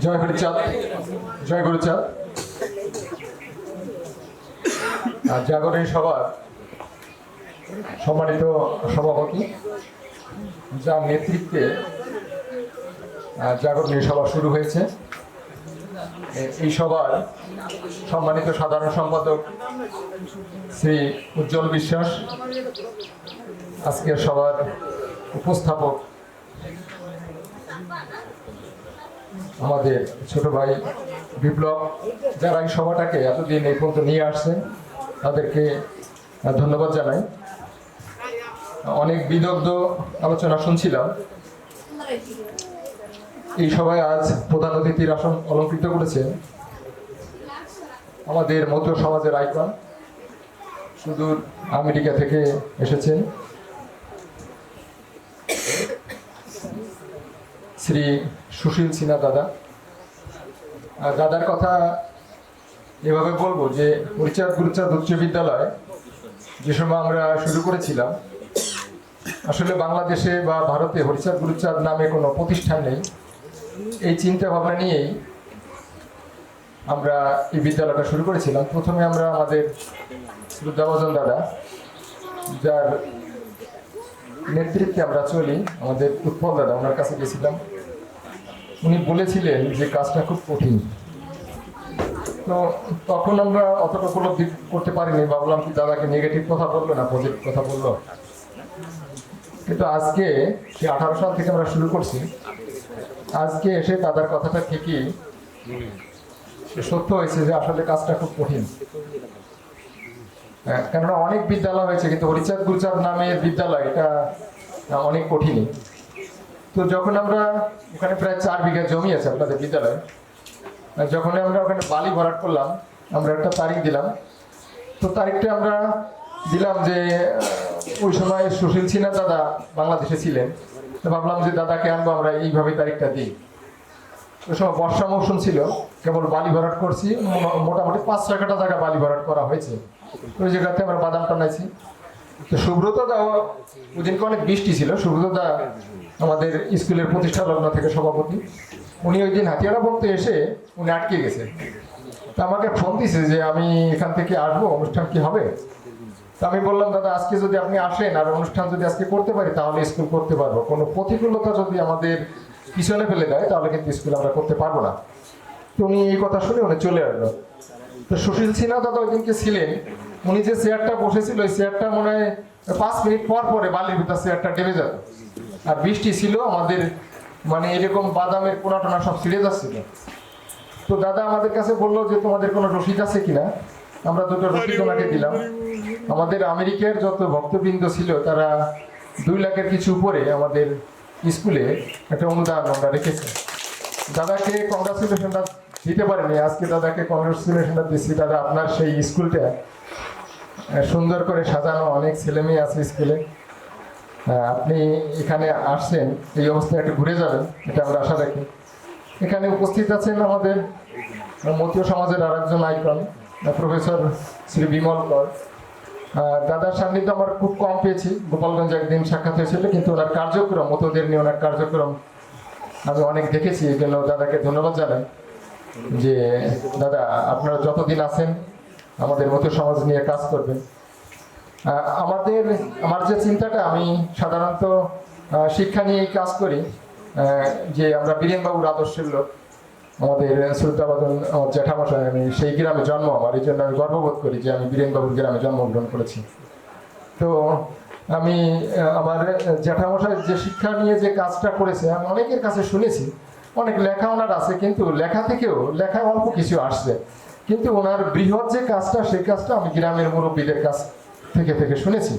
জয় হরিচাঁদ জয় গুরুচাঁদ জাগরণী সভার সম্মানিত সভাপতি, যার নেতৃত্বে জাগরণী সভা শুরু হয়েছে। এই সভার সম্মানিত সাধারণ সম্পাদক শ্রী উজ্জ্বল বিশ্বাস, আজকের সভার উপস্থাপক আমাদের ছোট ভাই বিপ্লব, যারা এই সভাটাকে এতদিন এই পর্যন্ত নিয়ে আসছেন, তাদেরকে ধন্যবাদ জানাই। অনেক বিদগ্ধ আলোচনা শুনছিলাম। এই সভায় আজ প্রধান অতিথির আসন অলঙ্কৃত করেছেন আমাদের মধ্য সমাজের আইকন। সুদূর আমেরিকা থেকে এসেছেন শ্রী সুশীল সিনহা দাদা। আর দাদার কথা এভাবে বলব যে হরিচাঁদ গুরুচাঁদ উচ্চ বিদ্যালয়, যে সময় আমরা শুরু করেছিলাম, আসলে বাংলাদেশে বা ভারতে হরিচাঁদ গুরুচাঁদ নামে কোনো প্রতিষ্ঠান নেই। এই চিন্তা ভাবনা নিয়েই আমরা এই বিদ্যালয়টা শুরু করেছিলাম। প্রথমে আমরা আমাদের শ্রদ্ধাভজন দাদা, যার নেতৃত্বে আমরা চলি, আমাদের উৎপল দাদা, ওনার কাছে গেছিলাম। উনি বলেছিলেন যে কাজটা খুব কঠিন। তো তখন আমরা অতটা উপলব্ধি করতে পারিনি ভাবলাম কি দাদাকে নেগেটিভ কথা বলল না পজিটিভ কথা বলল। কিন্তু আজকে সে আঠারো সাল থেকে আমরা শুরু করছি আজকে এসে দাদার কথাটা ঠিকই সত্য হয়েছে যে আসলে কাজটা খুব কঠিন। হ্যাঁ, কেননা অনেক বিদ্যালয় হয়েছে কিন্তু হরিচাঁদ গুরুচাঁদ নামের বিদ্যালয় এটা অনেক কঠিনই। তো যখন আমরা ওখানে প্রায় চার বিঘা জমি আছে আপনাদের বিদ্যালয়ে যখন আমরা ওখানে বালি ভরাট করলাম, আমরা একটা তারিখ দিলাম। তো তারিখটা আমরা দিলাম যে ওই সময় সুশীল সিনহা দাদা বাংলাদেশে ছিলেন। তো ভাবলাম যে, দাদাকে আনব, আমরা এইভাবে তারিখটা দিই। ওই সময় বর্ষা মৌসুম ছিল, কেবল বালি ভরাট করছি মোটামুটি পাঁচ ছয়টা জায়গা বালি ভরাট করা হয়েছে। ওই জায়গাতে আমরা বাদাম টানাইছি। তো সুব্রত দা ওই দিনকে অনেক বৃষ্টি ছিল সুব্রত দা আমাদের স্কুলের প্রতিষ্ঠা লগ্ন থেকে সভাপতি। উনি ওই দিন হাতিয়ারা বলতে এসে উনি আটকে গেছে। তা আমাকে ফোন দিছে যে আমি এখান থেকে আসব, অনুষ্ঠান কি হবে? তা আমি বললাম, দাদা, আজকে যদি আপনি আসেন আর অনুষ্ঠান যদি আজকে করতে পারি, তাহলে স্কুল করতে পারব। কোনো প্রতিকূলতা যদি আমাদের পিছনে ফেলে দেয়, তাহলে কিন্তু স্কুল আমরা করতে পারব না। তো উনি এই কথা শুনে উনি চলে আসলো। তো সুশীল সিনহা দাদা ওই দিনকে ছিলেন। উনি যে চেয়ারটা বসেছিল, ওই চেয়ারটা মনে হয় পাঁচ মিনিট পর পরে বালির ভিতর চেয়ারটা ডেবে যেত আর বৃষ্টি ছিল, আমাদের মানে এরকম বাদামের কোনা টোনা সব ছিঁড়ে যাচ্ছিল। তো দাদা আমাদের কাছে বলল যে, তোমাদের কোনো রসিদ আছে কিনা? আমরা দুটো রসিদ ওনাকে দিলাম। আমাদের আমেরিকার যত ভক্তবৃন্দ ছিল, তারা দুই লাখের কিছু উপরে আমাদের স্কুলে একটা অনুদান আমরা রেখেছি। দাদাকে কংগ্রাচুলেশনটা দিতে পারেনি। আজকে দাদাকে কংগ্রাচুলেশনটা দিচ্ছি দাদা, আপনার সেই স্কুলটা সুন্দর করে সাজানো অনেক ছেলে মেয়ে আছে স্কুলে। আপনি এখানে আসছেন, এই অবস্থায় একটু ঘুরে যাবেন, এটা আমরা আশা রাখি। এখানে উপস্থিত আছেন আমাদের মতীয় সমাজের আর একজন আইকন প্রফেসর শ্রী বিমল কর। দাদার সান্নিধ্য আমার খুব কম পেয়েছি, গোপালগঞ্জে একদিন সাক্ষাৎ হয়েছিল, কিন্তু ওনার কার্যক্রম, মতোদের নিয়ে ওনার কার্যক্রম আমি অনেক দেখেছি, এই জন্য দাদাকে ধন্যবাদ জানাই যে, দাদা, আপনারা যতদিন আছেন আমাদের মতো সমাজ নিয়ে কাজ করবেন আমাদের, আমার যে চিন্তাটা, আমি সাধারণত শিক্ষা নিয়েই কাজ করি যে আমরা বীরেনবাবুর আদর্শের লোক। আমাদের শ্রদ্ধাবাদন জ্যাঠামশাই আমি সেই গ্রামে জন্ম, আমার এই জন্য আমি গর্ববোধ করি যে আমি বীরেনবাবুর গ্রামে জন্মগ্রহণ করেছি। তো, আমি আমার জ্যাঠামশাই যে শিক্ষা নিয়ে যে কাজটা করেছে, আমি অনেকের কাছে শুনেছি, অনেক লেখা ওনার আছে, কিন্তু লেখা থেকেও, লেখায় অল্প কিছু আসছে। কিন্তু ওনার বৃহৎ যে কাজটা, সেই কাজটা আমি গ্রামের মুরব্বীদের কাছ থেকে থেকে শুনেছি।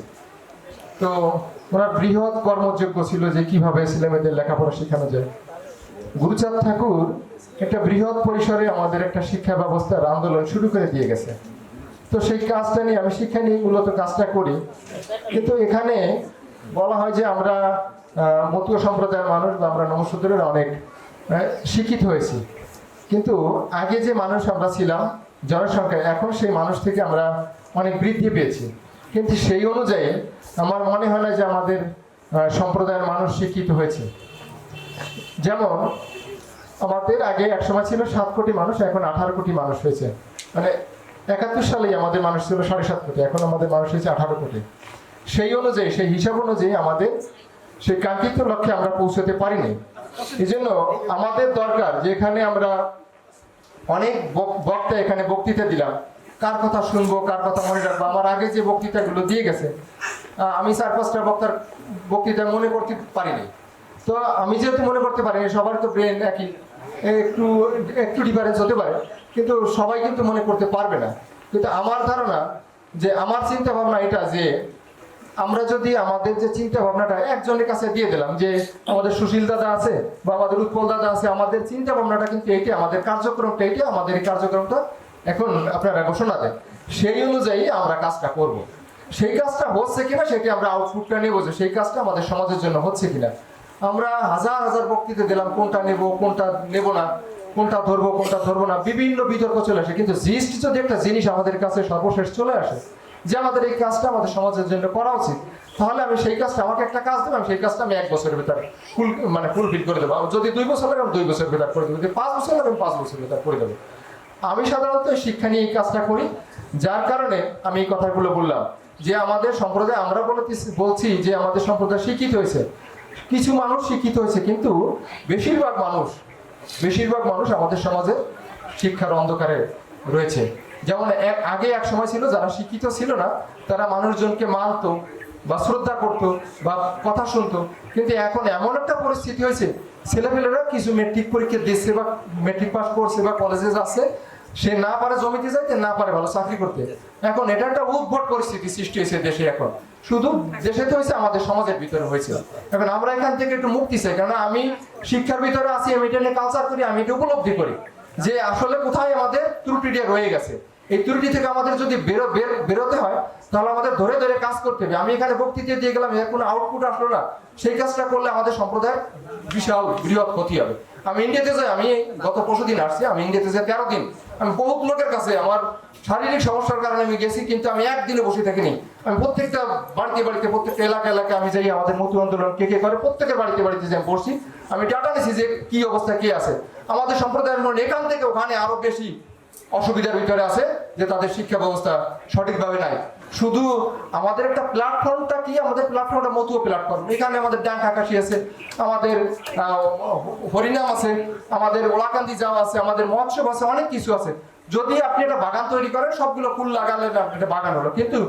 তো ওনার বৃহৎ কর্মযোগ্য ছিল যে কীভাবে ছেলেমেয়েদের লেখাপড়া শেখানো যায়। গুরুচাঁদ ঠাকুর একটা বৃহৎ পরিসরে আমাদের একটা শিক্ষা ব্যবস্থার আন্দোলন শুরু করে দিয়ে গেছে। তো সেই কাজটা নিয়ে আমি শিক্ষা নিয়ে মূলত কাজটা করি। কিন্তু এখানে বলা হয় যে আমরা মতীয় সম্প্রদায়ের মানুষ বা আমরা নমসূত্রের অনেক শিক্ষিত হয়েছি। কিন্তু আগে যে মানুষ আমরা ছিলাম জনসংখ্যা এখন সেই মানুষ থেকে আমরা অনেক বৃদ্ধি পেয়েছি। কিন্তু সেই অনুযায়ী আমার মনে হয় না যে আমাদের সম্প্রদায়ের মানুষ শিক্ষিত হয়েছে। যেমন, আমাদের আগে এক সময় ছিল সাত কোটি মানুষ, এখন আঠারো কোটি মানুষ হয়েছে। মানে একাত্তর সালেই আমাদের মানুষ ছিল সাড়ে সাত কোটি, এখন আমাদের মানুষ হয়েছে আঠারো কোটি। সেই অনুযায়ী, সেই হিসাব অনুযায়ী আমাদের সেই কাঙ্ক্ষিত লক্ষ্যে আমরা পৌঁছতে পারিনি। এই জন্য আমাদের দরকার যেখানে আমরা অনেক বক- বক্তা এখানে বক্তৃতা দিলাম। কার কথা শুনব, কার কথা মনে রাখব? আমার আগে যে বক্তৃতাগুলো দিয়ে গেছে আমি চার পাঁচটা বক্তার বক্তৃতা মনে করতে পারিনি। তো আমি যেহেতু মনে করতে পারিনি, সবার তো ব্রেন একই, একটু একটু ডিফারেন্স হতে পারে, কিন্তু সবাই কিন্তু মনে করতে পারবে না। কিন্তু আমার ধারণা যে, আমার চিন্তা ভাবনা এটা যে আমরা যদি আমাদের যে চিন্তা ভাবনাটা একজনের কাছে দিয়ে দিলাম যে আমাদের সুশীল দাদা আছে বা আমাদের উৎপল দাদা আছে, আমাদের চিন্তা ভাবনাটা কিন্তু এইটা, আমাদের কার্যক্রমটা এইটা, আমাদের এই কার্যক্রমটা এখন আপনারা ঘোষণা দেন। সেই অনুযায়ী আমরা কাজটা করব। সেই কাজটা হচ্ছে কিনা সেটি আমরা আউটপুটটা নেব যে সেই কাজটা আমাদের সমাজের জন্য হচ্ছে কিনা। আমরা হাজার হাজার বক্তৃতা দিলাম, কোনটা নেব কোনটা নেব না, কোনটা ধরবো কোনটা ধরবো না, বিভিন্ন বিতর্ক চলে আসে। কিন্তু জিস্ট যদি একটা জিনিস আমাদের কাছে সর্বশেষ চলে আসে যে আমাদের এই কাজটা আমাদের সমাজের জন্য করা উচিত, তাহলে আমি সেই কাজটা, আমাকে একটা কাজ দিলাম সেই কাজটা আমি এক বছরের ভিতরে ফুল মানে ফুলফিল করে দেবো। যদি দুই বছর লাগে দুই বছরের ভিতর করে দেবো। যদি পাঁচ বছর লাগে পাঁচ বছরের ভিতর করে দেবো। আমি সাধারণত শিক্ষা নিয়ে এই কাজটা করি, যার কারণে আমি এই কথাগুলো বললাম, যে আমাদের সম্প্রদায়, আমরা বলছি যে আমাদের সম্প্রদায় শিক্ষিত হয়েছে। কিছু মানুষ শিক্ষিত হয়েছে, কিন্তু বেশিরভাগ মানুষ বেশিরভাগ মানুষ আমাদের সমাজে শিক্ষার অন্ধকারে রয়েছে। যেমন এক, আগে এক সময় ছিল যারা শিক্ষিত ছিল না, তারা মানুষজনকে মানতো বা শ্রদ্ধা করতো বা কথা শুনতো। কিন্তু এখন এমন একটা পরিস্থিতি হয়েছে, ছেলেপেলেরা কিছু মেট্রিক পরীক্ষা দিচ্ছে বা মেট্রিক পাস করছে বা কলেজে যাচ্ছে, সে না পারে জমিতে যাইতে, না পারে ভালো চাকরি করতে। এখন এটা একটা উদ্ভট পরিস্থিতি সৃষ্টি হয়েছে দেশে এখন। শুধু দেশে তো হয়েছে, আমাদের সমাজের ভিতরে হয়েছে। এখন আমরা এখান থেকে একটু মুক্তি চাই কারণ আমি শিক্ষার ভিতরে আছি, আমি এটা নিয়ে কালচার করি, আমি এটা উপলব্ধি করি। যে আসলে কোথায় আমাদের ত্রুটিটা রয়ে গেছে। এই ত্রুটি থেকে আমাদের যদি বেরো বের- বেরোতে হয়, তাহলে আমাদের ধরে ধরে কাজ করতে হবে। আমি এখানে বক্তৃতা দিয়ে গেলাম, এর কোনো আউটপুট আসলো না। সেই কাজটা করলে আমাদের সম্প্রদায়ের বিশাল, বৃহৎ ক্ষতি হবে। আমি ইন্ডিয়াতে যাই, আমি গত পরশু দিন আসছি, আমি ইন্ডিয়াতে যাই তেরো দিন। আমি বহুত লোকের কাছে আমার শারীরিক সমস্যার কারণে আমি গেছি, কিন্তু আমি একদিনে বসে থাকিনি। আমি প্রত্যেকটা বাড়িতে বাড়িতে, প্রত্যেকটা এলাকা এলাকায় আমি যাই, আমাদের মতু আন্দোলন কে কে করে, প্রত্যেকের বাড়িতে বাড়িতে যাই পড়ছি আমি ডাটা নিছি যে কি অবস্থা, কে আছে। আমাদের সম্প্রদায়ের মানুষ এখান থেকে ওখানে আরও বেশি অসুবিধার ভিতরে আছে যে তাদের শিক্ষা ব্যবস্থা সঠিকভাবে নাই। শুধু আমাদের একটা প্ল্যাটফর্মটা কি? আমাদের প্ল্যাটফর্মটা মতুয়া প্ল্যাটফর্ম এখানে আমাদের ডাক আকাশি আছে, আমাদের হরিনাম আছে, আমাদের ওলাকান্দি যাওয়া আছে, আমাদের মৎস্য আছে, অনেক কিছু আছে। যদি আপনি একটা বাগান তৈরি করেন, সবগুলো ফুল লাগালে না একটা বাগান হলো। কিন্তু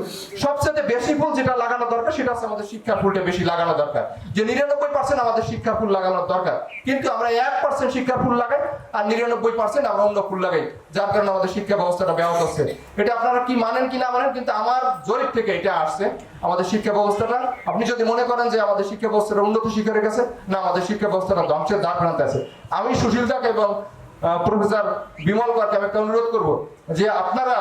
সবচেয়ে বেশি ফুল যেটা লাগানো দরকার, সেটা হচ্ছে আমাদের শিক্ষা ফুলটা বেশি লাগানো দরকার। যে নিরানব্বই পার্সেন্ট আমাদের শিক্ষা ফুল লাগানোর দরকার, কিন্তু আমরা এক পার্সেন্ট শিক্ষা ফুল লাগাই আর নিরানব্বই পার্সেন্ট আমরা অন্য ফুল লাগাই, যার কারণে আমাদের শিক্ষা ব্যবস্থাটা ব্যাহত হচ্ছে। এটা আপনারা কি মানেন কি না মানেন, কিন্তু আমার জরিপ থেকে এটা আসছে। আমাদের শিক্ষা ব্যবস্থাটা, আপনি যদি মনে করেন যে আমাদের শিক্ষা ব্যবস্থাটা উন্নত শিক্ষার কাছে না, আমাদের শিক্ষা ব্যবস্থাটা ধ্বংসের দ্বার প্রান্তে আছে। আমি সুশীল দাকে এবং প্রফেসর বিমল করকে আমি একটা অনুরোধ করব যে আপনারা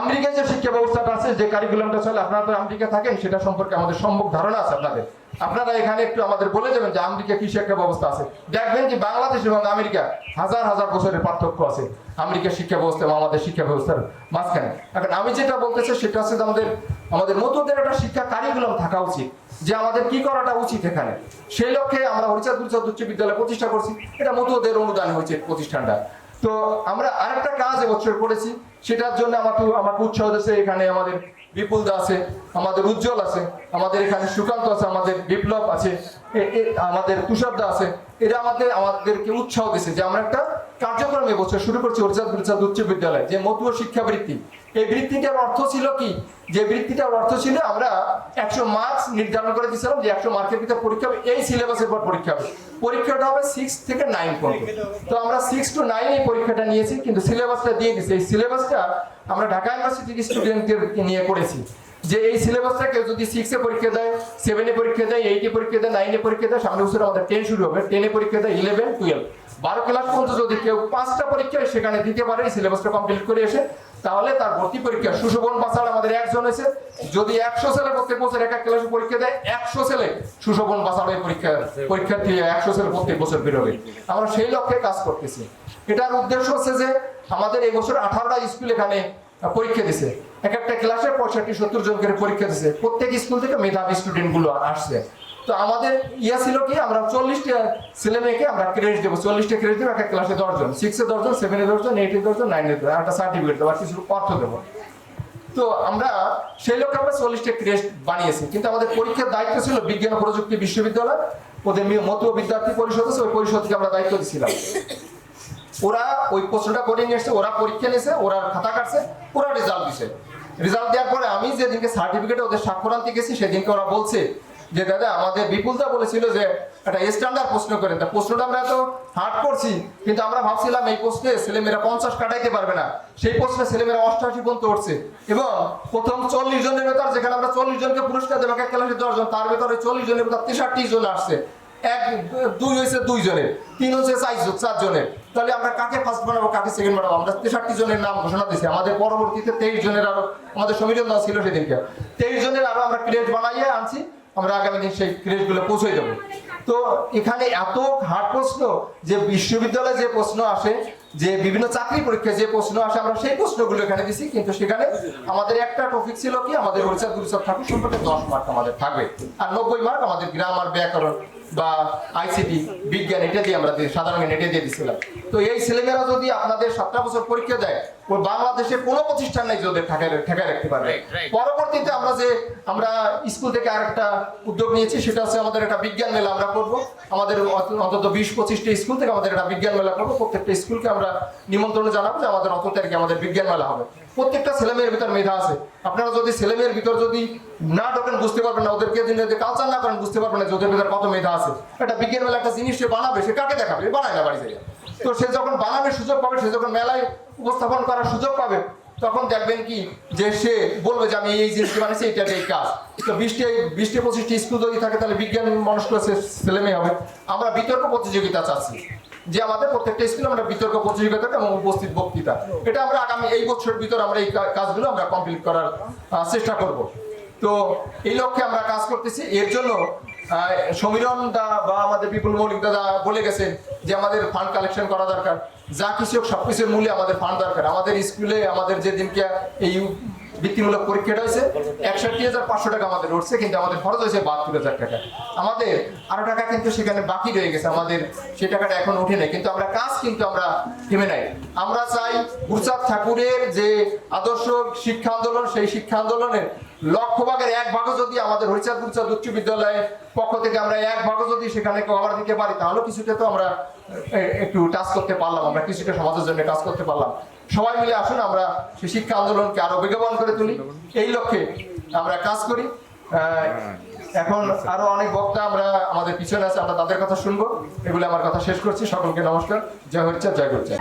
আমেরিকায় যে শিক্ষা ব্যবস্থাটা আছে, যে কারিকুলামটা চলে, আপনারা তো আমেরিকা থাকেন, সেটা সম্পর্কে আমাদের সম্ভব ধারণা আছে আপনাদের। আপনারা এখানে একটু আমাদের বলে যাবেন যে আমেরিকা কি শিক্ষা ব্যবস্থা আছে। দেখবেন যে বাংলাদেশ এবং আমেরিকা হাজার হাজার বছরের পার্থক্য আছে আমেরিকার শিক্ষা ব্যবস্থা এবং আমাদের শিক্ষা ব্যবস্থার মাঝখানে। এখন আমি যেটা বলতেছি সেটা হচ্ছে আমাদের আমাদের নতুনদের একটা শিক্ষা কারিকুলাম থাকা উচিত। যে আমাদের কি করাটা উচিত এখানে? সেই লক্ষ্যে আমরা হরিচাঁদ গুরুচাঁদ উচ্চ বিদ্যালয় প্রতিষ্ঠা করছি। এটা মতুদের অনুদান হয়েছে প্রতিষ্ঠানটা। তো আমরা আরেকটা কাজ এবছর করেছি, সেটার জন্য আমাকে আমাকে উৎসাহ দিয়েছে এখানে আমাদের বিপুল দা আছে, আমাদের উজ্জ্বল আছে, আমাদের এখানে সুকান্ত আছে, আমাদের বিপ্লব আছে আমাদের তুষার দা আছে, এরা আমাদের, আমাদেরকে উৎসাহ দিয়েছে যে আমরা একটা কার্যক্রম এবছর শুরু করছি হরিচাঁদ গুরুচাঁদ উচ্চ বিদ্যালয়, যে মতুয় শিক্ষা বৃত্তি এই বৃত্তিটার অর্থ ছিল কি? যে বৃত্তিটার অর্থ ছিল আমরা একশো মার্কস নির্ধারণ করে দিয়েছিলাম যে একশো মার্কের ভিতরে পরীক্ষা হবে। এই সিলেবাসের পর পরীক্ষা হবে। পরীক্ষাটা হবে সিক্স থেকে নাইন পর্যন্ত। তো আমরা সিক্স টু নাইন এই পরীক্ষাটা নিয়েছি, কিন্তু সিলেবাসটা দিয়ে দিচ্ছি এই সিলেবাসটা আমরা ঢাকা ইউনিভার্সিটির স্টুডেন্টদের নিয়ে করেছি। যে এই সিলেবাসটা কেউ যদি সিক্সে পরীক্ষা দেয় সেভেনে পরীক্ষা দেয় এইটে পরীক্ষা দেয় নাইনে পরীক্ষা দেয়, সামনে বছর আমাদের টেন শুরু হবে। টেনে পরীক্ষা দেয় ইলেভেন টুয়েলভ বারো ক্লাস পর্যন্ত যদি কেউ পাঁচটা পরীক্ষায় সেখানে দিতে পারে সিলেবাসটা কমপ্লিট করে এসে, তাহলে তার ভর্তি পরীক্ষা সুশোভন বাসার আমাদের একজন হয়েছে যদি একশো ছেলে প্রত্যেক বছর এক এক ক্লাসে পরীক্ষা দেয়, একশো ছেলে সুশোভন বাসার পরীক্ষা, পরীক্ষার্থী একশো ছেলে প্রত্যেক বছর বেরোবে। আমরা সেই লক্ষ্যে কাজ করতেছি। এটার উদ্দেশ্য হচ্ছে যে, আমাদের এই বছর আঠারোটা স্কুল এখানে পরীক্ষা দিছে। এক একটা ক্লাসে পঁয়ষট্টি, সত্তর জন করে পরীক্ষা দিছে। প্রত্যেক স্কুল থেকে মেধাবী স্টুডেন্টগুলো আসছে। তো আমাদের ইয়া ছিল কি, আমরা চল্লিশটা ছেলে মেয়েকে আমরা ক্রেডিট দেবো। চল্লিশটা ক্রেডিট দেবো একটা ক্লাসে দশজন। সিক্সে দশজন সেভেনে দশজন এইটে দশজন নাইনে দশজন। একটা সার্টিফিকেট দেবো, আর কিছু অর্থ দেবো। তো আমরা সেই লক্ষ্যে আমরা চল্লিশটা ক্রেস্ট বানিয়েছি। কিন্তু আমাদের পরীক্ষার দায়িত্ব ছিল বিজ্ঞান প্রযুক্তি বিশ্ববিদ্যালয়। ওদের মি- মতুয়া বিদ্যার্থী পরিষদ আছে, ওই পরিষদকে আমরা দায়িত্ব দিয়েছিলাম ওরা ওই প্রশ্নটা করে নিয়ে এসছে, ওরা পরীক্ষা নিয়েছে, ওরা খাতা কাটছে, ওরা রেজাল্ট দিছে। রেজাল্ট দেওয়ার পরে আমি যেদিনকে সার্টিফিকেটে ওদের স্বাক্ষর আনতে গেছি, সেদিনকে ওরা বলছে যে দাদা, আমাদের বিপুলদা বলেছিল যে একটা স্ট্যান্ডার্ড প্রশ্ন করেন। তা প্রশ্নটা আমরা এত হার্ড করছি, কিন্তু আমরা ভাবছিলাম এই প্রশ্নে ছেলেমেয়েরা পঞ্চাশ কাটাইতে পারবে না। সেই প্রশ্নে ছেলেমেয়েরা অষ্টআশি পর্যন্ত উঠছে এবং প্রথম চল্লিশ জনের ভেতর, যেখানে আমরা চল্লিশ জনকে পুরস্কার দেবো, এক ক্লাসে দশজন তার ভেতরে চল্লিশ জনের ভেতর তেষট্টি জন আসছে। এক, দুই হয়েছে দুই জনের, তিন হচ্ছে চার জনের। তাহলে আমরা কাকে ফার্স্ট বানাবো, কাকে সেকেন্ড বানাবো? আমরা তেষট্টি জনের নাম ঘোষণা দিয়েছি। আমাদের পরবর্তীতে তেইশ জনের আরও, আমাদের সমীরণ ছিল সেদিনকে। তেইশ জনের আরও আমরা ক্রিয়েট বানাইয়ে আনছি। আমরা আগামী দিন সেই ক্রিয়েটগুলো পৌঁছে দেবো তো এখানে এত হার্ড প্রশ্ন যে বিশ্ববিদ্যালয়ে যে প্রশ্ন আসে, যে বিভিন্ন চাকরি পরীক্ষায় যে প্রশ্ন আসে, আমরা সেই প্রশ্নগুলো এখানে দিছি, কিন্তু সেখানে আমাদের একটা টপিক ছিল কি, আমাদের ওড়িশা গুরুসব ঠাকুর সম্পর্কে দশ মার্ক আমাদের থাকবে, আর নব্বই মার্ক আমাদের গ্রামার ব্যাকরণ। বা আইসিটি বিজ্ঞান এটা দিয়ে আমরা সাধারণ এটা দিয়ে দিচ্ছিলাম তো এই ছেলেমেয়েরা যদি আপনাদের সাতটা বছর পরীক্ষা দেয় ওই বাংলাদেশে কোনো প্রতিষ্ঠান নেই যে ওদের ঠেকায় ঠেকায় রাখতে পারবে. পরবর্তীতে আমরা যে আমরা স্কুল থেকে আরেকটা উদ্যোগ নিয়েছি সেটা হচ্ছে আমাদের একটা বিজ্ঞান মেলা আমরা করব। আমাদের অন্তত বিশ পঁচিশটা স্কুল থেকে আমাদের একটা বিজ্ঞান মেলা করব। প্রত্যেকটা স্কুলকে আমরা নিমন্ত্রণ জানাব যে আমাদের অত তারিখে আমাদের বিজ্ঞান মেলা হবে। প্রত্যেকটা ছেলেমেয়ের ভিতর মেধা আছে। আপনারা যদি ছেলেমেয়ের ভিতর যদি না ঢোকেন বুঝতে পারবেন না ওদেরকে যদি কালচার না করেন, বুঝতে পারবেন না যে ওদের ভিতর কত মেধা আছে। একটা বিজ্ঞান মেলা একটা জিনিস সে বানাবে, সে কাকে দেখাবে? বানায় না বাড়ি তো সে যখন বানানোর সুযোগ পাবে, সে যখন মেলায় উপস্থাপন করার সুযোগ পাবে, তখন দেখবেন কি? যে সে বলবে যে আমি এই জিনিসটি বানিয়েছি, এটা এই কাজ। তো বিশটি বিশটি, পঁচিশটি স্কুল যদি থাকে, তাহলে বিজ্ঞান মনস্ক ছেলে মেয়ে হবে। আমরা বিতর্ক প্রতিযোগিতা চাচ্ছি। যে আমাদের প্রত্যেকটা স্কুলে আমরা বিতর্ক প্রতিযোগিতা এবং উপস্থিত বক্তৃতা। এটা আমরা আগামী এই বছর ভিতর আমরা এই কাজগুলো আমরা কমপ্লিট করার চেষ্টা করব। তো এই লক্ষ্যে আমরা কাজ করতেছি। এর জন্য সমীরণ দা বা আমাদের বিপুল মৌলিক দাদা বলে গেছেন যে আমাদের ফান্ড কালেকশন করা দরকার। যা কিছু হোক সবকিছুর মূল্যে আমাদের ফান্ড দরকার। আমাদের স্কুলে আমাদের যে দিনকে এই বৃত্তিমূলক পরীক্ষাটা হয়েছে। একষট্টি হাজার পাঁচশো টাকা আমাদের উঠছে, কিন্তু আমাদের খরচ হয়েছে বাহাত্তর হাজার টাকা। আমাদের আরও টাকা কিন্তু সেখানে বাকি রয়ে গেছে, আমাদের সেই টাকাটা এখন উঠে নেই, কিন্তু আমরা কাজ কিন্তু আমরা থেমে নাই। আমরা চাই গুরুচাঁদ ঠাকুরের যে আদর্শ শিক্ষা আন্দোলন, সেই শিক্ষা আন্দোলনের লক্ষ্য ভাগের এক ভাগও যদি আমাদের হরিচাঁদ গুরুচাঁদ উচ্চ বিদ্যালয়ের পক্ষ থেকে আমরা এক ভাগও যদি সেখানে কভার দিতে পারি, তাহলে কিছুটা তো আমরা একটু টাচ করতে পারলাম, আমরা কিছুটা সমাজের জন্য কাজ করতে পারলাম। সবাই মিলে আসুন, আমরা সেই শিক্ষা আন্দোলনকে আরও বেগবান করে তুলি। এই লক্ষ্যে আমরা কাজ করি। এখন আরও অনেক বক্তা আমরা আমাদের পিছনে আছে, আমরা তাদের কথা শুনব। এগুলো আমার কথা শেষ করছি। সকলকে নমস্কার। জয় হচ্ছে জয় গুরুচাঁদ